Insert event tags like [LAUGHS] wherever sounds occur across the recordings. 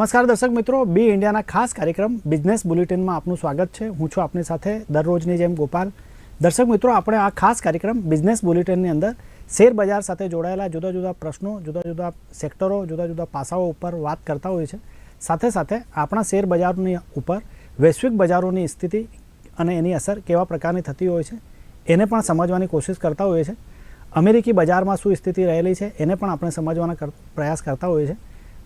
નમસ્કાર દર્શક મિત્રો, બી ઇન્ડિયાના ખાસ કાર્યક્રમ બિઝનેસ બુલેટિનમાં આપનું સ્વાગત છે. હું છું આપની સાથે દરરોજની જેમ ગોપાલ. દર્શક મિત્રો, આપણે આ ખાસ કાર્યક્રમ બિઝનેસ બુલેટિનની અંદર શેર બજાર સાથે જોડાયેલા જુદા જુદા પ્રશ્નો, જુદા જુદા સેક્ટરો, જુદા જુદા પાસાઓ ઉપર વાત કરતા હોય છે સાથે સાથે આપણા શેર બજારની ઉપર વૈશ્વિક બજારોની સ્થિતિ અને એની અસર કેવા પ્રકારની થતી હોય છે, એને પણ સમજવાની કોશિશ કરતા હોઈએ છે અમેરિકી બજારમાં શું સ્થિતિ રહેલી છે, એને પણ આપણે સમજવાના પ્રયાસ કરતા હોઈએ છીએ.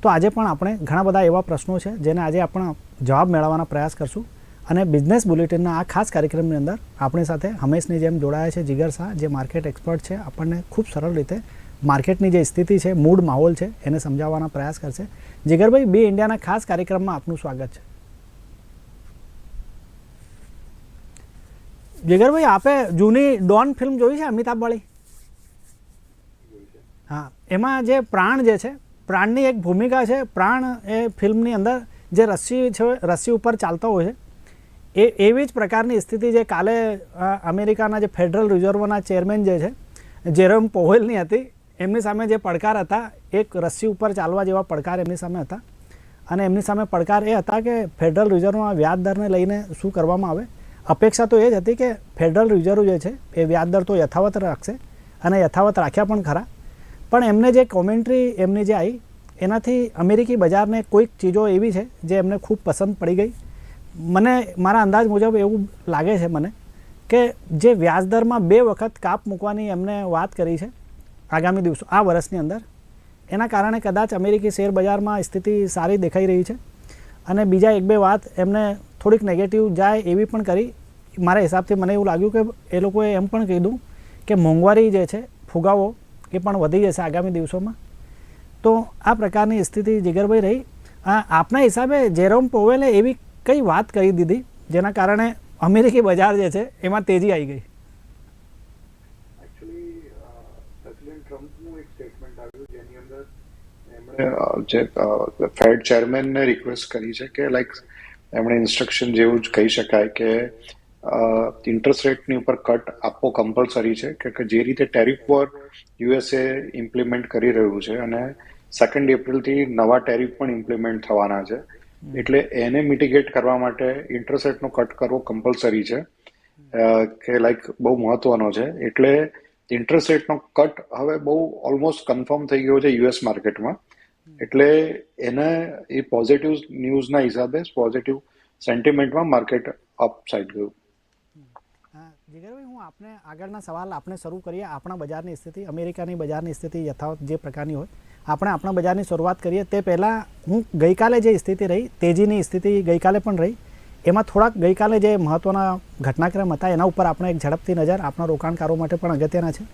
તો આજે પણ આપણે ઘણા બધા એવા પ્રશ્નો છે જેને આજે આપણે જવાબ મેળવવાના પ્રયાસ કરશું. અને બિઝનેસ બુલેટિનના આ ખાસ કાર્યક્રમની અંદર આપણી સાથે હંમેશની જેમ જોડાયા છે જીગર શાહ જે માર્કેટ એક્સપર્ટ છે. આપણને ખૂબ સરળ રીતે માર્કેટની જે સ્થિતિ છે મૂડ માહોલ છે એને સમજાવવાના પ્રયાસ કરશે. જીગરભાઈ બી ઇન્ડિયાના ખાસ કાર્યક્રમમાં આપનું સ્વાગત છે. જીગરભાઈ આપે જૂની ડોન ફિલ્મ જોઈ છે અમિતાભ વાળી? હા એમાં જે પ્રાણ જે છે પ્રાણની એક ભૂમિકા છે. પ્રાણ એ ફિલ્મની અંદર જે રસ્સી છે રસ્સી ઉપર ચાલતો હોય છે, એ એવી જ પ્રકારની સ્થિતિ જે કાલે અમેરિકાના જે ફેડરલ રિઝર્વના ચેરમેન જે છે, જેરોમ પોહેલની હતી, એમની સામે જે પડકાર હતા, એક રસ્સી ઉપર ચાલવા જેવા પડકાર એમની સામે હતા. અને એમની સામે પડકાર એ હતા કે ફેડરલ રિઝર્વમાં વ્યાજ દરને લઈને શું કરવામાં આવે. અપેક્ષા તો એ જ હતી કે ફેડરલ રિઝર્વ જે છે, એ વ્યાજ દર તો યથાવત રાખશે અને યથાવત રાખ્યા પણ ખરા. પણ એમને જે કોમેન્ટ્રી એમની જે આવી એનાથી અમેરિકી બજારને કોઈક ચીજો એવી છે જે એમને ખૂબ પસંદ પડી ગઈ. મને, મારા અંદાજ મુજબ એવું લાગે છે મને કે જે વ્યાજદરમાં બે વખત કાપ મૂકવાની એમને વાત કરી છે આગામી દિવસો, આ વર્ષની અંદર, એના કારણે કદાચ અમેરિકી શેર બજારમાં સ્થિતિ સારી દેખાઈ રહી છે. અને બીજા એક બે વાત એમને થોડીક નેગેટિવ જાય એવી પણ કરી. મારા હિસાબથી મને એવું લાગ્યું કે એ લોકોએ એમ પણ કીધું કે મોંઘવારી જે છે, ફુગાવો એ પણ વધી જશે આગામી દિવસોમાં. તો આ પ્રકારની સ્થિતિ જીગરભાઈ રહી. આપના હિસાબે જેરોમ પોવેલે એવી કઈ વાત કરી દીધી જેના કારણે અમેરિકી બજાર જે છે એમાં તેજી આવી ગઈ? જે ફેડ ચેરમેનને રિક્વેસ્ટ કરી છે કે, લાઈક, એમણે ઇન્સ્ટ્રક્શન જેવું જ કહી શકાય કે ઇન્ટરેસ્ટ રેટની ઉપર કટ આપવો કમ્પલસરી છે કે જે રીતે ટેરિફ વોર યુએસએ ઇમ્પ્લિમેન્ટ કરી રહ્યું છે અને સેકન્ડ એપ્રિલથી નવા ટેરિફ પણ ઇમ્પ્લિમેન્ટ થવાના છે. એટલે એને મિટિગેટ કરવા માટે ઇન્ટરેસ્ટ રેટનો કટ કરવો કમ્પલસરી છે. કે લાઈક બહુ મહત્વનો છે. એટલે ઇન્ટરેસ્ટ રેટનો કટ હવે બહુ ઓલમોસ્ટ કન્ફર્મ થઈ ગયો છે યુએસ માર્કેટમાં એટલે એને એ પોઝિટિવ ન્યૂઝના હિસાબે પોઝિટિવ સેન્ટિમેન્ટમાં માર્કેટ અપ સાઇડ ગયું. જીગરભાઈ હું આપને આગળના સવાલ આપણે શરૂ કરીએ. આપણા બજારની સ્થિતિ, અમેરિકાની બજારની સ્થિતિ યથાવત જે પ્રકારની હોય, આપણે આપણા બજારની શરૂઆત કરીએ. તે પહેલાં હું ગઈકાલે જે સ્થિતિ રહી, તેજીની સ્થિતિ ગઈકાલે પણ રહી. એમાં થોડાક ગઈકાલે જે મહત્ત્વના ઘટનાક્રમ હતા, એના ઉપર આપણે એક ઝડપથી નજર આપણા રોકાણકારો માટે પણ અગત્યના છે.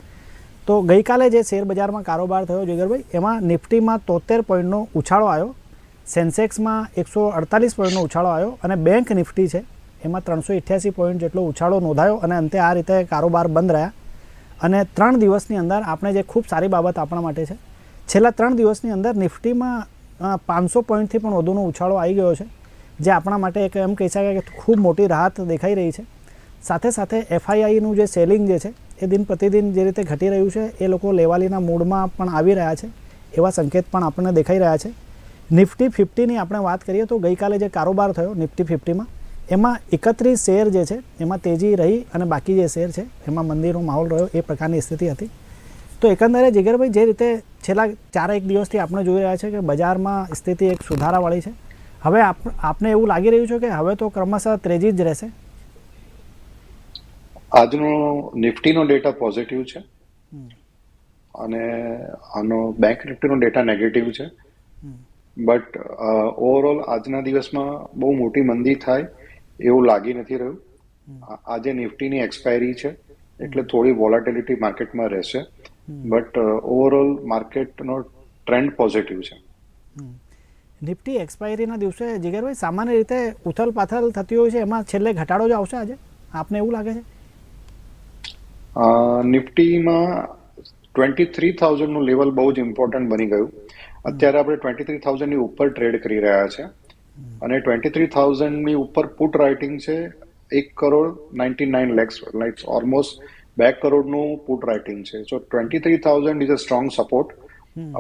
તો ગઈકાલે જે શેર બજારમાં કારોબાર થયો જીગરભાઈ એમાં નિફ્ટીમાં તોતેર પોઈન્ટનો ઉછાળો આવ્યો, સેન્સેક્સમાં એકસો અડતાલીસ પોઈન્ટનો ઉછાળો આવ્યો અને બેંક નિફ્ટી છે. એમાં ત્રણસો અઠ્યાસી પોઈન્ટ જેટલો ઉછાળો નોંધાયો અને અંતે આ રીતે કારોબાર બંધ રહ્યા. અને ત્રણ દિવસની અંદર આપણે જે ખૂબ સારી બાબત આપણા માટે છે, છેલ્લા ત્રણ દિવસની અંદર નિફ્ટીમાં પાંચસો પોઈન્ટથી પણ વધુનો ઉછાળો આવી ગયો છે, જે આપણા માટે એક એમ કહી શકાય કે ખૂબ મોટી રાહત દેખાઈ રહી છે. સાથે સાથે એફઆઈઆઈનું જે સેલિંગ જે છે, એ દિન પ્રતિદિન જે રીતે ઘટી રહ્યું છે, એ લોકો લેવાલીના મૂડમાં પણ આવી રહ્યા છે, એવા સંકેત પણ આપણને દેખાઈ રહ્યા છે. નિફ્ટી ફિફ્ટીની આપણે વાત કરીએ તો ગઈકાલે જે કારોબાર થયો, નિફ્ટી ફિફ્ટીમાં એમાં એકત્રીસ શેર જે છે એમાં તેજી રહી અને બાકી જે શેર છે એમાં મંદીનો માહોલ રહ્યો એ પ્રકારની સ્થિતિ હતી. તો એકંદરે જીગરભાઈ જે રીતે છેલ્લા ચાર એક દિવસથી આપણે જોઈ રહ્યા છે કે બજારમાં સ્થિતિ એક સુધારાવાળી છે. હવે આપ આપને એવું લાગી રહ્યું છે કે હવે તો ક્રમશઃ તેજી જ રહેશે? આજનો નિફ્ટીનો ડેટા પોઝિટિવ છે. અને આનો બેંક નિફ્ટીનો ડેટા નેગેટિવ છે. બટ ઓવરઓલ આજના દિવસમાં બહુ મોટી મંદી થાય એવું લાગી નથી રહ્યું. આજે નિફ્ટીની એક્સપાયરી છે એટલે થોડી વોલાટિલિટી માર્કેટમાં રહેશે. બટ ઓવરઓલ માર્કેટનો ટ્રેન્ડ પોઝિટિવ છે. નિફ્ટી એક્સપાયરીના દિવસે જીગરભાઈ સામાન્ય રીતે ઉથલ પાથલ થતી હોય છે એમાં છેલ્લે ઘટાડો જ આવશે આજે? આપને એવું લાગે છે? નિફ્ટીમાં ટ્વેન્ટી થ્રી થાઉઝન્ડનું લેવલ બહુ જ ઇમ્પોર્ટન્ટ બની ગયું. અત્યારે આપણે ટ્વેન્ટી થ્રી થાઉઝન્ડની ઉપર ટ્રેડ કરી રહ્યા છે. અને ટ્વેન્ટી થ્રી થાઉઝન્ડની ઉપર પુટ રાઇટિંગ છે એક crore ninety nine lakhs likes almost બે કરોડનું પુટ રાઇટિંગ છે. So twenty three thousand is a strong support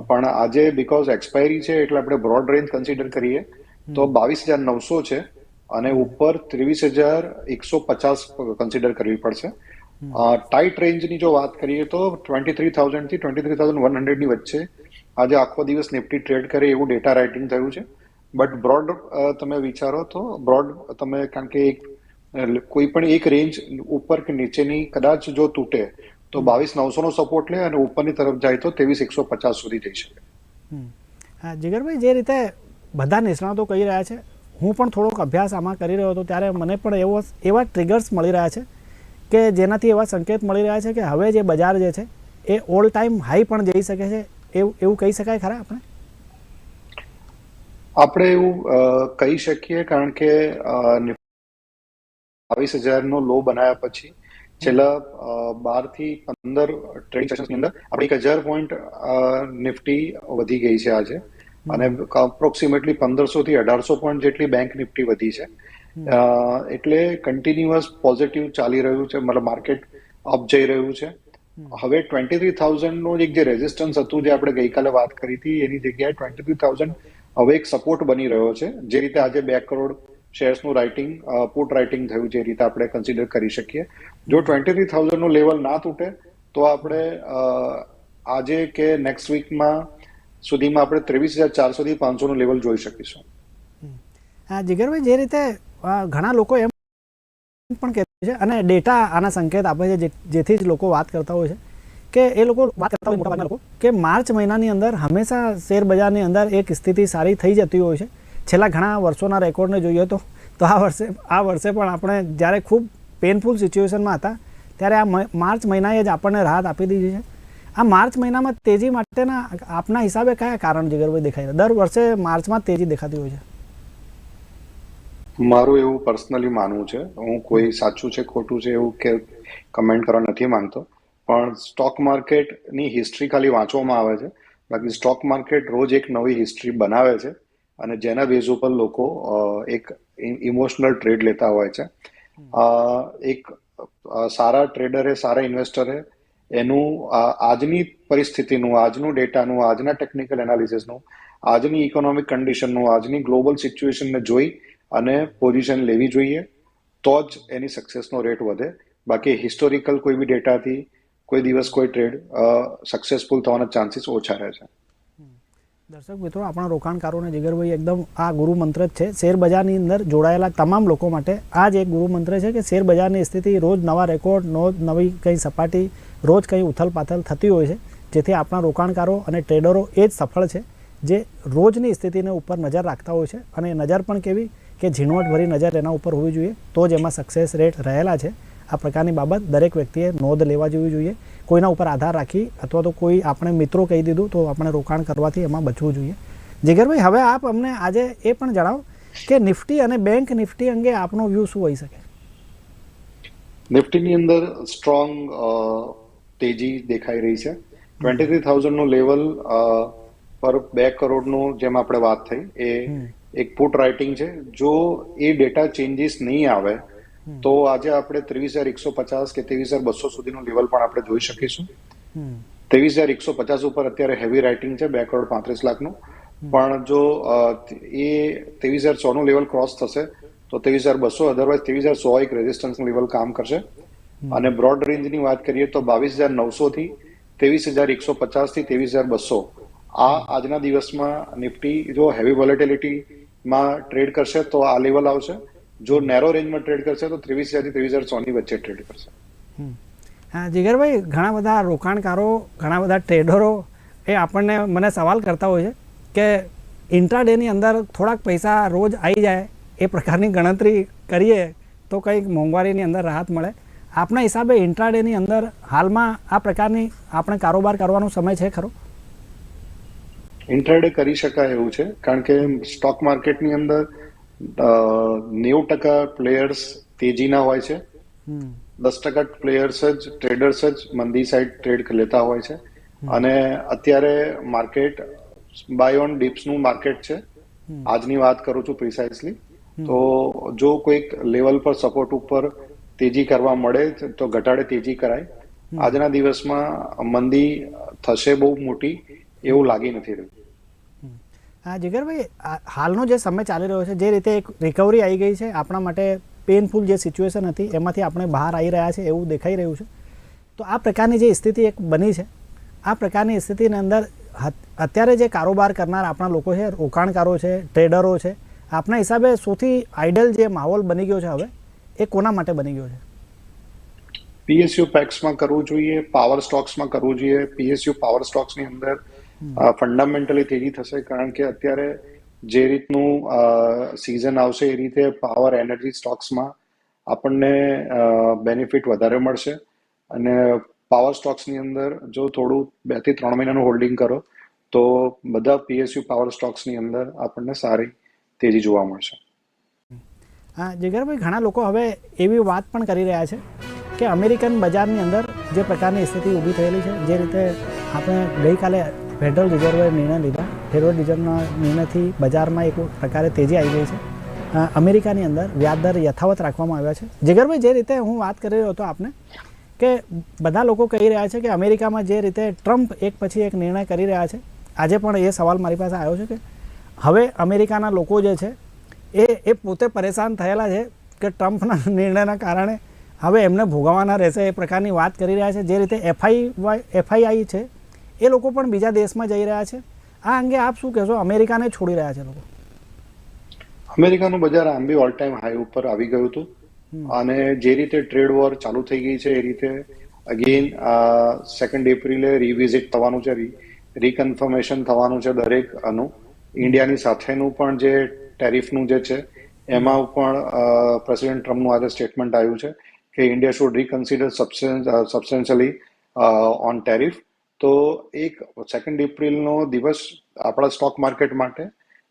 પણ આજે બીકોઝ એક્સપાયરી છે એટલે આપણે બ્રોડ રેન્જ કન્સિડર કરીએ તો બાવીસ હજાર નવસો છે અને ઉપર ત્રેવીસ હજાર એકસો પચાસ કન્સિડર કરવી પડશે. ટાઈટ રેન્જની જો વાત કરીએ તો ટ્વેન્ટી થ્રી થાઉઝન્ડથી ટ્વેન્ટી થ્રી થાઉઝન્ડ વન હંડ્રેડની વચ્ચે આજે આખો દિવસ નિફ્ટી ટ્રેડ કરે એવું ડેટા રાઇટિંગ થયું છે. બટ બ્રોડ તમે વિચારો તો બ્રોડ તમે કારણ કે એક કોઈ પણ એક રેન્જ ઉપર કે નીચેની કદાચ જો તૂટે તો બાવીસ નવસો નો સપોર્ટ લે અને ઉપરની તરફ જાય તો ત્રેવીસ એકસો પચાસ સુધી જઈ શકે. હા જીગરભાઈ જે રીતે બધા નિષ્ણાતો કહી રહ્યા છે હું પણ થોડોક અભ્યાસ આમાં કરી રહ્યો હતો ત્યારે મને પણ એવો એવા ટ્રિગર્સ મળી રહ્યા છે કે જેનાથી એવા સંકેત મળી રહ્યા છે કે હવે જે બજાર જે છે એ ઓલ ટાઈમ હાઈ પણ જઈ શકે છે એવું એવું કહી શકાય ખરા આપણે? આપણે એવું કહી શકીએ કારણ કે બાવીસ હજારનો લો બનાવ્યા પછી છેલ્લા બારથી પંદર ટ્રેડિંગ સેશન્સની અંદર આપણે એક હજાર પોઈન્ટ નિફ્ટી વધી ગઈ છે આજે. અને અપ્રોક્સિમેટલી પંદરસો થી અઢારસો પોઈન્ટ જેટલી બેંક નિફ્ટી વધી છે. એટલે કન્ટિન્યુઅસ પોઝિટિવ ચાલી રહ્યું છે. મતલબ માર્કેટ અપ જઈ રહ્યું છે. હવે ટ્વેન્ટી થ્રી થાઉઝન્ડનું એક જે રેઝિસ્ટન્સ હતું, જે આપણે ગઈકાલે વાત કરી હતી, એની જગ્યાએ ટ્વેન્ટી થ્રી થાઉઝન્ડ હવે એક સપોર્ટ બની રહ્યો છે. જે રીતે આજે બે કરોડ શેર્સનું રાઇટિંગ પુટ રાઇટિંગ થયું જે રીતે આપણે કન્સિડર કરી શકીએ. જો ટ્વેન્ટી થ્રી થાઉઝન્ડનું લેવલ ના તૂટે, તો આપણે આજે કે નેક્સ્ટ વીકમાં સુધીમાં આપણે ત્રેવીસ હજાર ચારસોથી પાંચસોનું લેવલ જોઈ શકીશું. હા, જીગરભાઈ, જે રીતે ઘણા લોકો એમ પણ કહેતા છે અને ડેટા આના સંકેત આપે છે જેથી જ લોકો વાત કરતા હોય છે. કે એ લોકો વાત કરતા હોય મોટાભાગના લોકો કે માર્ચ મહિનાની અંદર હંમેશા શેર બજારની અંદર એક સ્થિતિ સારી થઈ જતી હોય છે. છેલ્લા ઘણા વર્ષોના રેકોર્ડને જોઈએ તો તો આ વર્ષે આ વર્ષે પણ આપણે જ્યારે ખૂબ પેનફુલ સિચ્યુએશનમાં હતા, ત્યારે આ માર્ચ મહિનાએ જ આપણને રાહત આપી દીધી છે. આ માર્ચ મહિનામાં તેજી માટેના આપના હિસાબે કયા કારણ જીગરભાઈ દેખાય છે? દર વર્ષે માર્ચમાં તેજી દેખાતી હોય છે. મારું એવું પર્સનલી માનવું છે. હું કોઈ સાચું છે, ખોટું છે એવું કે કમેન્ટ કરવા નથી માંગતો. પણ સ્ટોક માર્કેટની હિસ્ટ્રી ખાલી વાંચવામાં આવે છે. બાકી સ્ટોક માર્કેટ રોજ એક નવી હિસ્ટ્રી બનાવે છે અને જેના બેઝ ઉપર લોકો એક ઇમોશનલ ટ્રેડ લેતા હોય છે. એક સારા ટ્રેડરે સારા ઇન્વેસ્ટરે એનું આજની પરિસ્થિતિનું, આજનું ડેટાનું આજના ટેકનિકલ એનાલિસિસનું આજની ઇકોનોમિક કન્ડિશનનું આજની ગ્લોબલ સિચ્યુએશનને જોઈ અને પોઝિશન લેવી જોઈએ તો જ એની સક્સેસનો રેટ વધે. બાકી હિસ્ટોરિકલ કોઈ બી ડેટાથી કોઈ દિવસ કોઈ ટ્રેડ સક્સેસફુલ થવાના ચાન્સીસ ઓછા રહે છે. દર્શક મિત્રો, આપણા રોકાણકારોને જીગરભાઈ એકદમ આ ગુરુ મંત્ર જ છે. શેર બજારની અંદર જોડાયેલા તમામ લોકો માટે આ જ એક ગુરુ મંત્ર છે કે શેર બજારની સ્થિતિ રોજ નવા રેકોર્ડ રોજ નવી કંઈ સપાટી, રોજ કંઈ ઉથલપાથલ થતી હોય છે, જેથી આપણા રોકાણકારો અને ટ્રેડરો એ જ સફળ છે, જે રોજની સ્થિતિને ઉપર નજર રાખતા હોય છે અને નજર પણ કેવી કે ઝીણવટભરી નજર એના ઉપર હોવી જોઈએ, તો જ એમાં સક્સેસ રેટ રહેલા છે. આ પ્રકારની બાબત દરેક વ્યક્તિએ નોંધ લેવા જેવી જોઈએ. કોઈના ઉપર આધાર રાખી અથવા તો કોઈ આપણે મિત્રો કહી દીધું તો આપણે રોકાણ કરવાથી એમાં બચવું જોઈએ. જીગરભાઈ હવે આપ અમને આજે એ પણ જણાવો કે નિફ્ટી અને બેંક નિફ્ટી અંગે આપનો વ્યૂ શું હોઈ શકે? નિફ્ટીની અંદર સ્ટ્રોંગ તેજી દેખાઈ રહી છે. ટ્વેન્ટી થ્રી થાઉઝન્ડનું લેવલ પર બે કરોડનું જેમ આપણે વાત થઈ એ એક પુટ રાઇટિંગ છે. જો એ ડેટા ચેન્જીસ નહીં આવે તો આજે આપણે ત્રેવીસ હજાર એકસો પચાસ કે ત્રેવીસ હજાર બસો સુધીનું લેવલ પણ આપણે જોઈ શકીશું. ત્રેવીસ હજાર એકસો પચાસ ઉપર અત્યારે હેવી રાઇટિંગ છે બે કરોડ પાંત્રીસ લાખનું. પણ જો એ ત્રેવીસ હજાર સો નું લેવલ ક્રોસ થશે તો ત્રેવીસ હજાર બસો અધરવાઇઝ ત્રેવીસ હજાર સો એક રેઝિસ્ટન્સનું લેવલ કામ કરશે. અને બ્રોડ રેન્જની વાત કરીએ તો બાવીસ હજાર નવસો થી ત્રેવીસ હજાર એકસો પચાસથી ત્રેવીસ હજાર બસો. આ આજના દિવસમાં નિફ્ટી જો હેવી વોલેટિલિટીમાં ટ્રેડ કરશે તો આ લેવલ આવશે. જો નેરો રેન્જમાં ટ્રેડ કરશે તો ત્રેવીસ હજારથી ત્રેવીસ હજાર સોની વચ્ચે ટ્રેડ કરશે. હા જીગરભાઈ ઘણા બધા રોકાણકારો ઘણા બધા ટ્રેડરો એ આપણને મને સવાલ કરતા હોય છે કે ઇન્ટ્રાડેની અંદર થોડાક પૈસા રોજ આવી જાય એ પ્રકારની ગણતરી કરીએ તો કંઈક મોંઘવારીની અંદર રાહત મળે. આપના હિસાબે ઇન્ટ્રાડેની અંદર હાલમાં આ પ્રકારની આપણે કારોબાર કરવાનો સમય છે ખરો? ઇન્ટ્રાડે કરી શકાય એવું છે કારણ કે સ્ટોક માર્કેટની અંદર નેવું ટકા પ્લેયર્સ તેજીના હોય છે. દસ ટકા પ્લેયર્સ જ ટ્રેડર્સ જ મંદી સાઈડ ટ્રેડ લેતા હોય છે. અને અત્યારે માર્કેટ બાય ઓન ડિપ્સનું માર્કેટ છે. આજની વાત કરું છું પ્રિસાઇઝલી તો જો કોઈક લેવલ પર સપોર્ટ ઉપર તેજી કરવા મળે તો ઘટાડે તેજી કરાય. આજના દિવસમાં મંદી થશે બહુ મોટી એવું લાગી નથી રહ્યું. જીગરભાઈ હાલનો જે સમય ચાલી રહ્યો છે, જે રીતે એક રિકવરી આવી ગઈ છે, આપણા માટે પેનફુલ જે સિચ્યુએશન હતી, એમાંથી આપણે બહાર આવી રહ્યા છે એવું દેખાઈ રહ્યું છે. તો આ પ્રકારની જે સ્થિતિ એક બની છે. આ પ્રકારની સ્થિતિની અંદર અત્યારે જે કારોબાર કરનાર આપણા લોકો છે, રોકાણકારો છે ટ્રેડરો છે, આપના હિસાબે સૌથી આઇડલ જે માહોલ બની ગયો છે હવે, એ કોના માટે બની ગયો છે? પીએસયુ પેક્સમાં કરવું જોઈએ પાવર સ્ટોક્સમાં કરવું જોઈએ. પીએસયુ પાવર સ્ટોક્સની અંદર ફંડામેન્ટલી તેજી થશે કારણ કે અત્યારે જે રીતનું સિઝન આવશે એ રીતે પાવર એનર્જી સ્ટોક્સમાં આપણને બેનિફિટ વધારે મળશે. અને પાવર સ્ટોક્સની અંદર જો થોડું બેથી ત્રણ મહિનાનું હોલ્ડિંગ કરો, તો બધા પીએસયુ પાવર સ્ટોક્સની અંદર આપણને સારી તેજી જોવા મળશે. હા જીગરભાઈ ઘણા લોકો હવે એવી વાત પણ કરી રહ્યા છે કે અમેરિકન બજારની અંદર જે પ્રકારની સ્થિતિ ઊભી થયેલી છે, જે રીતે આપણે ગઈકાલે ફેડરલ રિઝર્વે નિર્ણય લીધા. ફેડરલ રિઝર્વના નિર્ણયથી બજારમાં એક પ્રકારે તેજી આવી ગઈ છે. અમેરિકાની અંદર વ્યાજદર યથાવત રાખવામાં આવ્યા છે. જીગરભાઈ, જે રીતે હું વાત કરી રહ્યો હતો આપને, કે બધા લોકો કહી રહ્યા છે કે અમેરિકામાં જે રીતે ટ્રમ્પ એક પછી એક નિર્ણય કરી રહ્યા છે, આજે પણ એ સવાલ મારી પાસે આવ્યો છે કે હવે અમેરિકાના લોકો જે છે, એ એ પોતે પરેશાન થયેલા છે કે ટ્રમ્પના [LAUGHS] નિર્ણયના કારણે હવે એમને ભોગવવાના રહેશે એ પ્રકારની વાત કરી રહ્યા છે. જે રીતે એફઆઈ એફઆઈઆઈ છે એ લોકો પણ બીજા દેશમાં જઈ રહ્યા છે. આ અંગે આપ શું કહેશો? અમેરિકાને છોડી રહ્યા છે લોકો. અમેરિકાનું બજાર આમ બી ઓલ ટાઈમ હાઈ ઉપર આવી ગયું હતું. અને જે રીતે ટ્રેડ વોર ચાલુ થઈ ગઈ છે એ રીતે અગેન સેકન્ડ એપ્રિલે રિવિઝિટ થવાનું છે રીકન્ફર્મેશન થવાનું છે દરેક આનું ઇન્ડિયાની સાથેનું પણ જે ટેરિફનું જે છે એમાં પણ પ્રેસિડેન્ટ ટ્રમ્પનું આજે સ્ટેટમેન્ટ આવ્યું છે કે India should reconsider substantially on tariff તો એક સેકન્ડ એપ્રિલનો દિવસ આપણા સ્ટોક માર્કેટ માટે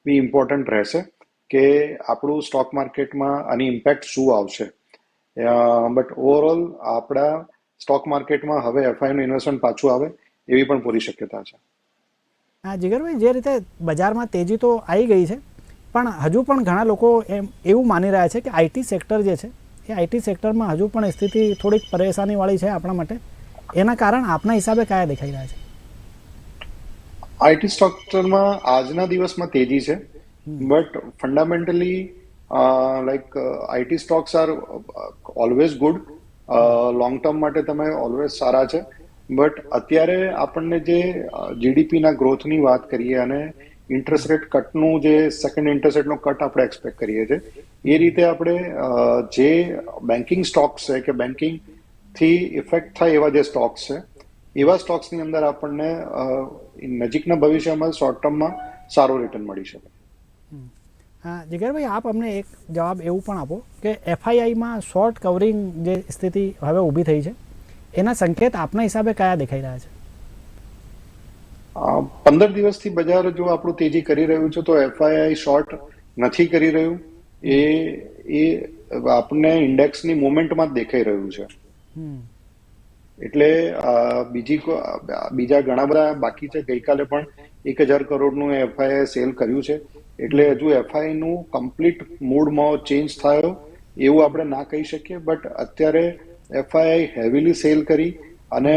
બી ઇમ્પોર્ટન્ટ રહેશે કે આપણું સ્ટોક માર્કેટમાં આની ઇમ્પેક્ટ શું આવશે. બટ ઓવરઓલ આપણા સ્ટોક માર્કેટમાં હવે એફઆઈનું ઇન્વેસ્ટમેન્ટ પાછું આવે એવી પણ પૂરી શક્યતા છે. હા, જીગરભાઈ, જે રીતે બજારમાં તેજી તો આવી ગઈ છે, પણ હજુ પણ ઘણા લોકો એમ, એવું માની રહ્યા છે કે આઈટી સેક્ટર જે છે, એ આઈટી સેક્ટરમાં હજુ પણ સ્થિતિ થોડીક પરેશાનીવાળી છે આપણા માટે. એના કારણ આપના હિસાબે કયા દેખાઈ રહ્યા છે? આઈટી સ્ટ્રક્ચરમાં આજના દિવસમાં તેજી છે. But fundamentally like IT stocks are always good. Long term માટે તમે ઓલવેઝ સારા છે. બટ અત્યારે આપણને જે જીડીપીના ગ્રોથની વાત કરીએ અને ઇન્ટરેસ્ટ રેટ કટનું જે સેકન્ડ ઇન્ટરેસ્ટ રેટનો કટ આપણે એક્સપેક્ટ કરીએ છીએ એ રીતે આપણે જે બેન્કિંગ સ્ટોક્સ છે કે બેન્કિંગ થી ઇફેક્ટ થાય એવા જે સ્ટોક્સ છે એવા સ્ટોક્સની અંદર આપણને નજીકના ભવિષ્યમાં શોર્ટ ટર્મમાં સારો રિટર્ન મળી શકે. હા જીગરભાઈ આપ અમને એક જવાબ એવું પણ આપો કે એફઆઈઆઈમાં શોર્ટ કવરિંગ જે સ્થિતિ હવે ઊભી થઈ છે એના સંકેત આપના હિસાબે કયા દેખાઈ રહ્યા છે? પંદર દિવસથી બજાર જો આપણું તેજી કરી રહ્યું છે તો એફઆઈઆઈ શોર્ટ નથી કરી રહ્યું. એ એ આપણને ઇન્ડેક્સની મુવમેન્ટમાં જ દેખાઈ રહ્યું છે. એટલે બીજી બીજા ઘણા બધા બાકી છે. ગઈકાલે પણ એક હજાર કરોડનું એફઆઈ સેલ કર્યું છે. એટલે હજુ એફઆઈ નું કમ્પ્લીટ મૂડમાં ચેન્જ થયો એવું આપણે ના કહી શકીએ. બટ અત્યારે એફઆઈ હેવીલી સેલ કરી અને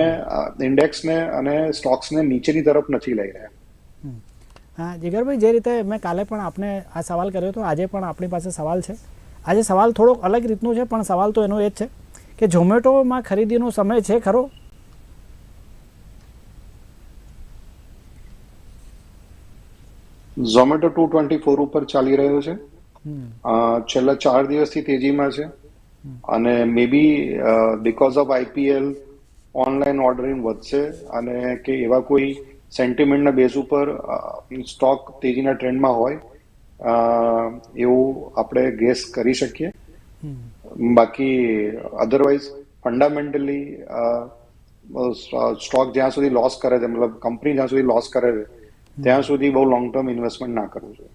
ઇન્ડેક્સને અને સ્ટોક્સને નીચેની તરફ નથી લઈ રહ્યા. હા, જીગરભાઈ, જે રીતે મેં કાલે પણ આપને આ સવાલ કર્યો હતો આજે પણ આપણી પાસે સવાલ છે. આજે સવાલ થોડોક અલગ રીતનો છે, પણ સવાલ તો એનો એ જ છે. કે ઝોમેટોમાં ખરીદીનો સમય છે ખરો? ઝોમેટો ટુ ટ્વેન્ટી ફોર ઉપર ચાલી રહ્યો છે. છેલ્લા ચાર દિવસથી તેજીમાં છે. અને may be because of IPL online ordering વધશે અને કે એવા કોઈ સેન્ટિમેન્ટના બેઝ ઉપર સ્ટોક તેજીના ટ્રેન્ડમાં હોય એવું આપણે ગેસ કરી શકીએ. બાકી અધરવાઇઝ ફંડામેન્ટલી સ્ટોક જ્યાં સુધી લોસ કરે છે, મતલબ કંપની જ્યાં સુધી લોસ કરે છે, ત્યાં સુધી બહુ લોંગ ટર્મ ઇન્વેસ્ટમેન્ટ ના કરવું જોઈએ.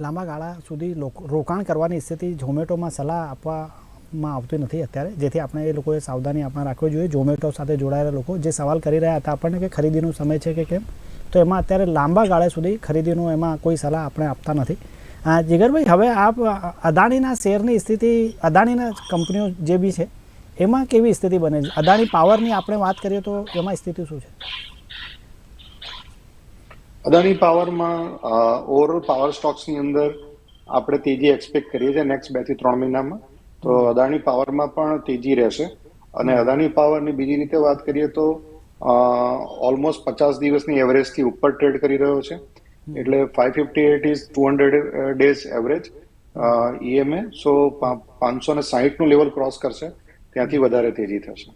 લાંબા ગાળા સુધી રોકાણ કરવાની સ્થિતિ ઝોમેટોમાં સલાહ આપવામાં આવતી નથી અત્યારે. જેથી આપણે એ લોકોએ સાવધાની આપણે રાખવી જોઈએ. ઝોમેટો સાથે જોડાયેલા લોકો જે સવાલ કરી રહ્યા હતા આપણને કે ખરીદીનો સમય છે કે કેમ? તો એમાં અત્યારે લાંબા ગાળા સુધી ખરીદીનો એમાં કોઈ સલાહ આપણે આપતા નથી. જીગરભાઈ હવે આપ અદાણીના શેરની સ્થિતિ અદાણીના કંપનીઓ જે બી છે એમાં કેવી સ્થિતિ બને છે? અદાણી પાવરની આપણે વાત કરીએ તો એમાં સ્થિતિ શું છે? અદાણી પાવરમાં ઓવરઓલ પાવર સ્ટોક્સની અંદર આપણે તેજી એક્સપેક્ટ કરીએ છીએ નેક્સ્ટ બેથી ત્રણ મહિનામાં. તો અદાણી પાવરમાં પણ તેજી રહેશે. અને અદાણી પાવરની બીજી રીતે વાત કરીએ તો ઓલમોસ્ટ પચાસ દિવસની એવરેજથી ઉપર ટ્રેડ કરી રહ્યો છે. એટલે five fifty eight is two hundred days average EMA સો પાંચસો ને સાહીઠનું લેવલ ક્રોસ કરશે. ત્યાંથી વધારે તેજી થશે.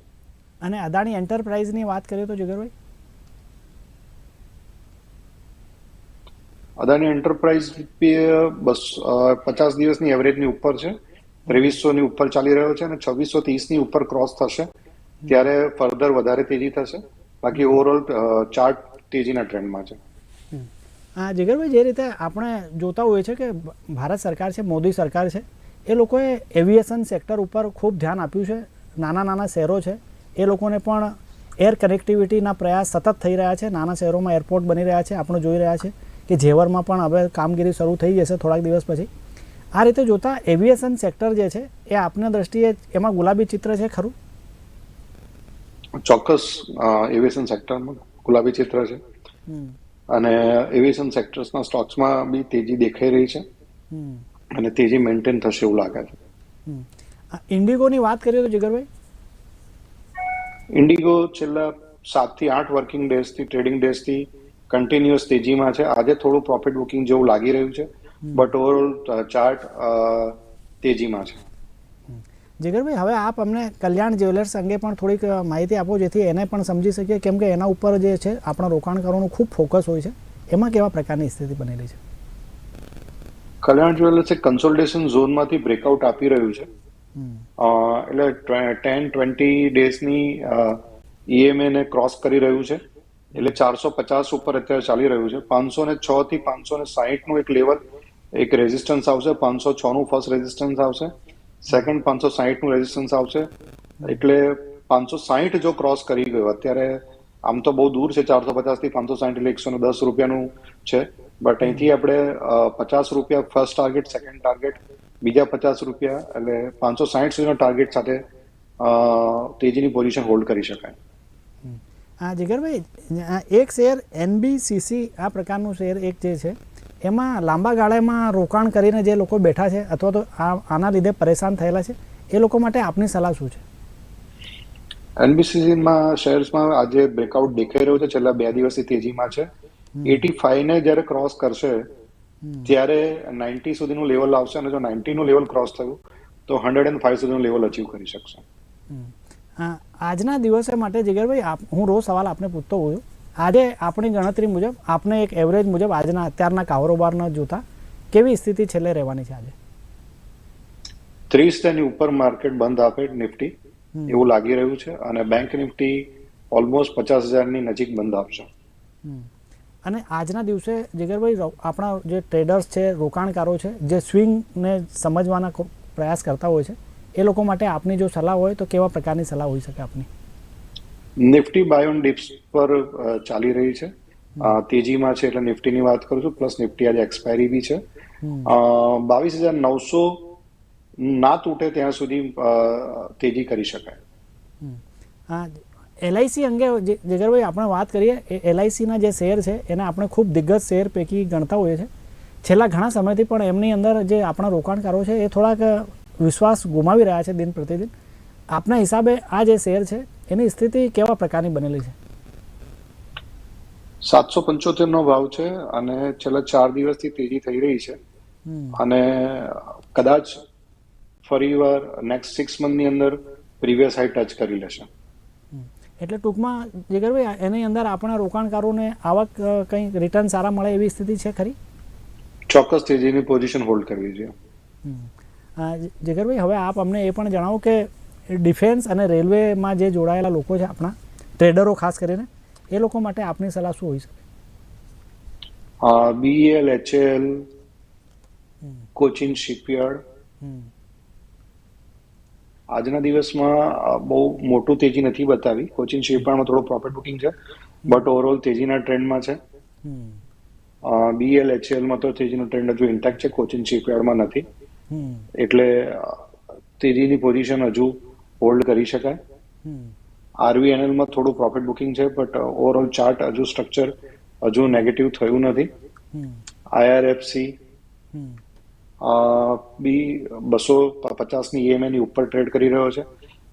અને અદાણી એન્ટરપ્રાઇઝની વાત કરીએ તો જગરભાઈ? અદાણી એન્ટરપ્રાઇઝ બસ પચાસ દિવસની એવરેજની ઉપર છે. ત્રેવીસોની ઉપર ચાલી રહ્યો છે અને છવ્વીસો ત્રીસની ઉપર ક્રોસ થશે. ત્યારે ફર્ધર વધારે તેજી થશે. બાકી ઓવરઓલ ચાર્ટ તેજીના ટ્રેન્ડમાં છે. હા જીગરભાઈ જે રીતે આપણે જોતા હોઈએ છીએ કે ભારત સરકાર છે મોદી સરકાર છે એ લોકોએ એવિએશન સેક્ટર ઉપર ખૂબ ધ્યાન આપ્યું છે. નાના નાના શહેરો છે. એ લોકોને પણ એર કનેક્ટિવિટીના પ્રયાસ સતત થઈ રહ્યા છે. નાના શહેરોમાં એરપોર્ટ બની રહ્યા છે. આપણે જોઈ રહ્યા છે કે ઝેવરમાં પણ હવે કામગીરી શરૂ થઈ જશે થોડાક દિવસ પછી. આ રીતે જોતાં એવિએશન સેક્ટર જે છે એ આપની દ્રષ્ટિએ એમાં ગુલાબી ચિત્ર છે ખરું? ચોક્કસ એવિએશન સેક્ટરમાં ગુલાબી ચિત્ર છે. અને એવિએશન સેક્ટર્સના સ્ટોક્સમાં બી તેજી દેખાઈ રહી છે. અને તેજી મેન્ટેન થશે એવું લાગે છે. ઇન્ડિગોની વાત કરીએ તો જીગરભાઈ? ઇન્ડિગો છેલ્લા સાતથી આઠ વર્કિંગ ડેઝથી ટ્રેડિંગ ડેઝથી કન્ટિન્યુઅસ તેજીમાં છે. આજે થોડું પ્રોફિટ બુકિંગ જેવું લાગી રહ્યું છે. બટ ઓવરઓલ ચાર્ટ તેજીમાં છે. જીગરભાઈ હવે આપ અમને કલ્યાણ જ્વેલર્સ અંગે પણ થોડીક માહિતી આપો જેથી એને પણ સમજી શકીએ કેમ કે એના ઉપર જે છે આપણા રોકાણકારોનું ખૂબ ફોકસ હોય છે. એમાં કેવા પ્રકારની સ્થિતિ બનેલી છે? કલ્યાણ જ્વેલર્સ એક કન્સોલ્ટેશન ઝોનમાંથી બ્રેકઆઉટ આપી રહ્યું છે. એટલે ટેન ટ્વેન્ટી ડેઝની ઈએમએ ને ક્રોસ કરી રહ્યું છે. એટલે ચારસો પચાસ ઉપર અત્યારે ચાલી રહ્યું છે. પાંચસો ને છ થી પાંચસો ને સાહીઠનું એક લેવલ એક રેઝિસ્ટન્સ આવશે. પાંચસો છ નું ફર્સ્ટ રેઝિસ્ટન્સ આવશે. સેકન્ડ પાંચસો સાહીઠનું રેઝિસ્ટન્સ આવશે. એટલે પાંચસો સાહીઠ જો ક્રોસ કરી ગયો, અત્યારે આમ તો બહુ દૂર છે ચારસો પચાસથી પાંચસો સાહીઠ એટલે એકસો દસ રૂપિયાનું છે. બટ અહીંથી આપણે પચાસ રૂપિયા ફર્સ્ટ ટાર્ગેટ સેકન્ડ ટાર્ગેટ બીજા પચાસ રૂપિયા એટલે પાંચસો સાહીઠ સુધીના ટાર્ગેટ સાથે તેજીની પોઝિશન હોલ્ડ કરી શકાય. હા, જીગરભાઈ એક શેર એનબીસીસી આ પ્રકારનું શેર એક જે છે એમાં લાંબા ગાળામાં રોકાણ કરીને જે લોકો બેઠા છે અથવા તો આ આના લીધે પરેશાન થયેલા છે એ લોકો માટે આપની સલાહ શું છે? એનબીસીસીમાં શેર્સમાં આજે બ્રેકઆઉટ દેખાઈ રહ્યો છે છેલ્લા બે દિવસથી તેજીમાં છે. એટી ફાઈવ ને જ્યારે ક્રોસ કરશે ત્યારે નાઇન્ટી સુધીનું લેવલ આવશે અને જો નાઇન્ટીનું લેવલ ક્રોસ થયું તો હંડ્રેડ એન્ડ ફાઈવ સુધીનું લેવલ અચીવ કરી શકશે. આજના દિવસે માટે જીગરભાઈ આપ હું રોજ સવાલ આપને પૂછતો હોઉં છું. આજે આપણી ગણતરી મુજબ આપને એક એવરેજ મુજબ આજના અત્યારના કારોબારના જોતા કેવી સ્થિતિ છેલ્લે રહેવાની છે આજે? ત્રીસ તેની ઉપર માર્કેટ બંધ આપે નિફ્ટી એવું લાગી રહ્યું છે અને બેંક નિફ્ટી ઓલમોસ્ટ પચાસ હજારની નજીક બંધ આપશે. અને આજના દિવસે જીગરભાઈ આપણા જે ટ્રેડર્સ છે રોકાણકારો છે જે સ્વિંગને સમજવાના પ્રયાસ કરતા હોય છે એ લોકો માટે આપની જો સલાહ હોય તો કેવા પ્રકારની સલાહ હોઈ શકે આપની? નિફ્ટી બાયોન ડિપ્સ પર ચાલી રહી છે. તેજીમાં છે એટલે નિફ્ટીની વાત કરું છું પ્લસ નિફ્ટી આજે એક્સપાયરી બી છે. બાવીસ હજાર નવસો ના તૂટે ત્યાં સુધી તેજી કરી શકાય. હા એલઆઈસી અંગે જીગરભાઈ આપણે વાત કરીએ એલઆઈસીના જે શેર છે એને આપણે ખૂબ દિગ્ગજ શેર પૈકી ગણતા હોઈએ છીએ. છેલ્લા ઘણા સમયથી પણ એમની અંદર જે આપણા રોકાણકારો છે એ થોડાક વિશ્વાસ ગુમાવી રહ્યા છે દિન પ્રતિદિન. આપના હિસાબે આ જે શેર છે એની સ્થિતિ કેવા પ્રકારની બનેલી છે? સાતસો પંચોતેર નો ભાવ છે અને છેલ્લા ચાર દિવસથી તેજી થઈ રહી છે. અને કદાચ ફરીવાર નેક્સ્ટ સિક્સ મંથની અંદર પ્રીવિયસ હાઈ ટચ કરી લેશે. એટલે ટૂંકમાં જીગરભાઈ એની અંદર આપણા રોકાણકારોને આવક કંઈ રિટર્ન સારા મળે એવી સ્થિતિ છે ખરી? ચોક્કસ તેજીની પોઝિશન હોલ્ડ કરવી જોઈએ. જીગરભાઈ હવે આપ અમને એ પણ જણાવો કે ડિફેન્સ અને રેલવેમાં જે જોડાયેલા લોકો છે આપણા ટ્રેડરો ખાસ કરીને એ લોકો માટે આપની સલાહ શું હોઈ શકે? BEL HAL Cochin shipyard. આજના દિવસમાં બહુ મોટું તેજી નથી બતાવી. કોચિન શિપયાર્ડમાં થોડું પ્રોફિટ બુકિંગ છે બટ ઓવરઓલ તેજીના ટ્રેન્ડમાં છે. બીએલ એચએલમાં તો તેજીનો ટ્રેન્ડ હજુ ઇન્ટેક્ટ છે કોચિન શિપયાર્ડમાં નથી. એટલે તેજીની પોઝિશન હજુ હોલ્ડ કરી શકાય. આરવીએનએલમાં થોડું પ્રોફિટ બુકિંગ છે બટ ઓવરઓલ ચાર્ટ હજુ સ્ટ્રક્ચર હજુ નેગેટિવ થયું નથી. આઈઆરએફસી બી બસો પચાસની ઈએમઆઈની ની ઉપર ટ્રેડ કરી રહ્યો છે.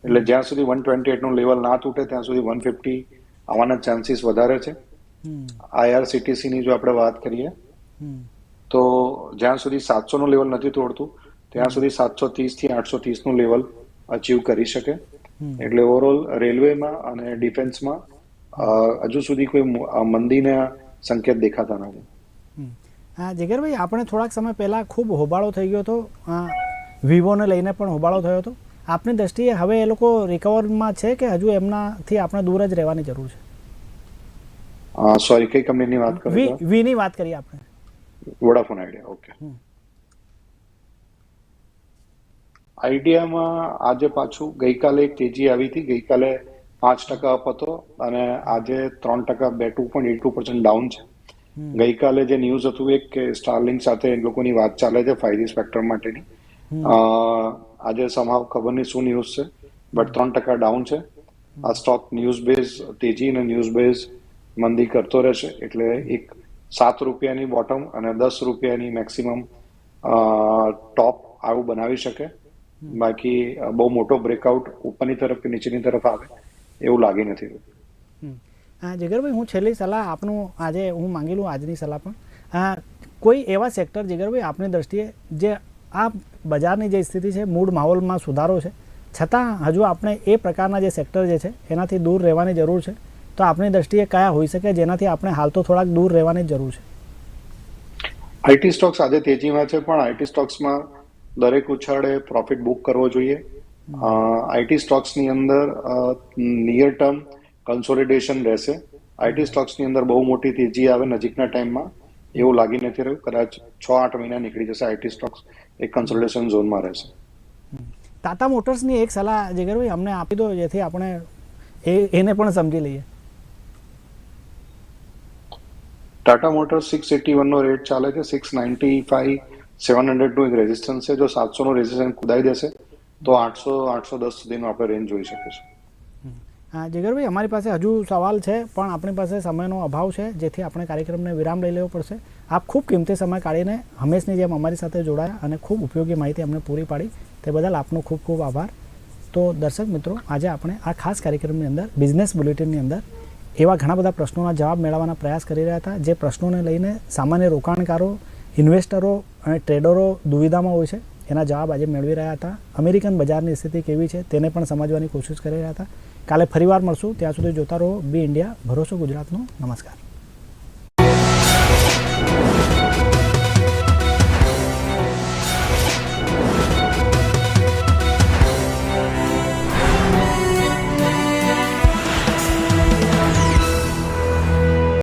એટલે જ્યાં સુધી વન ટ્વેન્ટી એટનું લેવલ ના તૂટે ત્યાં સુધી વન ફિફ્ટી આવવાના ચાન્સીસ વધારે છે. આઈઆરસીટીસીની જો આપણે વાત કરીએ તો જ્યાં સુધી સાતસો નું લેવલ નથી તોડતું ત્યાં સુધી સાતસો ત્રીસથી આઠસો ત્રીસનું લેવલ અચીવ કરી શકે. એટલે ઓવરઓલ રેલવેમાં અને ડિફેન્સમાં હજુ સુધી કોઈ મંદીના સંકેત દેખાતા નથી. હા જગરભાઈ આપણે થોડાક સમય પહેલાં ખૂબ હોબાળો થઈ ગયો હતો. વિવોને લઈને પણ હોબાળો થયો હતો. આપની દ્રષ્ટિએ હવે એ લોકો રિકવરમાં છે કે હજુ એમનાથી આપણે દૂર જ રહેવાની જરૂર છે? સોરી કઈ કંપનીની વાત કરો? વી વીની વાત કરીએ આપણે. Vodafone idea okay. આઈડિયામાં આજે પાછું ગઈકાલે એક તેજી આવી હતી. ગઈકાલે પાંચ ટકા અપ હતો અને આજે ત્રણ ટકા બે two point eight two percent down છે. ગઈકાલે જે ન્યૂઝ હતું એક કે સ્ટારલિંક સાથે એ લોકોની વાત ચાલે છે ફાઈવ સ્પેક્ટ્રમ માટેની. આજે સમાવ ખબર નહીં શું ન્યૂઝ છે બટ ત્રણ ટકા ડાઉન છે. આ સ્ટોક ન્યૂઝ બેઝ તેજી અને ન્યૂઝ બેઝ મંદી કરતો રહેશે. એટલે એક સાત રૂપિયાની બોટમ અને દસ રૂપિયાની મેક્સિમમ ટોપ આવું બનાવી શકે. બાકી બહુ મોટો બ્રેકઆઉટ ઉપરની તરફ કે નીચેની તરફ આવે એવું લાગી નથી. રહ્યું હા જીગરભાઈ હું છેલ્લી સલાહ આપનું આજે હું માંગી લઉં આજની સલાહ પણ. હા કોઈ એવા સેક્ટર જીગરભાઈ આપની દ્રષ્ટિએ જે આ બજારની જે સ્થિતિ છે મૂળ માહોલમાં સુધારો છે છતાં હજુ આપણે એ પ્રકારના જે સેક્ટર જે છે એનાથી દૂર રહેવાની જરૂર છે. તો આપની દ્રષ્ટિએ કયા હોઈ શકે જેનાથી આપણે હાલ તો થોડાક દૂર રહેવાની જરૂર છે? આઈટી સ્ટોક્સ આજે તેજીમાં છે પણ આઈટી સ્ટોક્સમાં દરેક ઉછાળે પ્રોફિટ બુક કરવો જોઈએ. આઈટી સ્ટોક્સની અંદર નિયર ટર્મ કન્સોલિડેશન રહેશે. આઈટી સ્ટોક્સની અંદર બહુ મોટી તેજી આવે નજીકના ટાઈમમાં. એવું લાગી નથી રહ્યું. કદાચ છ આઠ મહિના નીકળી જશે આઈટી સ્ટોક્સ એક કન્સોલિડેશન ઝોનમાં રહેશે. ટાટા મોટર્સની એક સલાહ જગરભાઈ અમને આપી દો જેથી આપણે એ એને પણ સમજી લઈએ. ટાટા મોટર્સ સિક્સ એટી વનનો રેટ ચાલે છે. સિક્સ નાઇન્ટી ફાઈવ સેવન હંડ્રેડનું એક રેઝિસ્ટન્સ છે. જો સાતસોનું રેઝિસ્ટન્સ કુદાઈ દેશે, તો આઠસો આઠસો દસ સુધીનો આપણે રેન્જ જોઈ શકીશું હા, જીગરભાઈ, અમારી પાસે હજુ સવાલ છે, પણ આપણી પાસે સમયનો અભાવ છે, જેથી આપણે કાર્યક્રમને વિરામ લઈ લેવો પડશે. આપ ખૂબ કિંમતી સમય કાઢીને હંમેશની જેમ અમારી સાથે જોડાયા અને ખૂબ ઉપયોગી માહિતી અમને પૂરી પાડી. તે બદલ આપનો ખૂબ ખૂબ આભાર. તો દર્શક મિત્રો, આજે આપણે આ ખાસ કાર્યક્રમની અંદર બિઝનેસ બુલેટિનની અંદર, એવા ઘણા બધા પ્રશ્નોના જવાબ મેળવવાના પ્રયાસ કરી રહ્યા હતા. જે પ્રશ્નોને લઈને સામાન્ય રોકાણકારો ઇન્વેસ્ટરો અને ટ્રેડરો દુવિધામાં હોય છે, એના જવાબ આજે મેળવી રહ્યા હતા. અમેરિકન બજારની સ્થિતિ કેવી છે તેને પણ સમજવાની કોશિશ કરી રહ્યા હતા. કાલે ફરીવાર મળશું. ત્યાં સુધી જોતા રહો. B India. ભરોસો ગુજરાતનો. નમસ્કાર.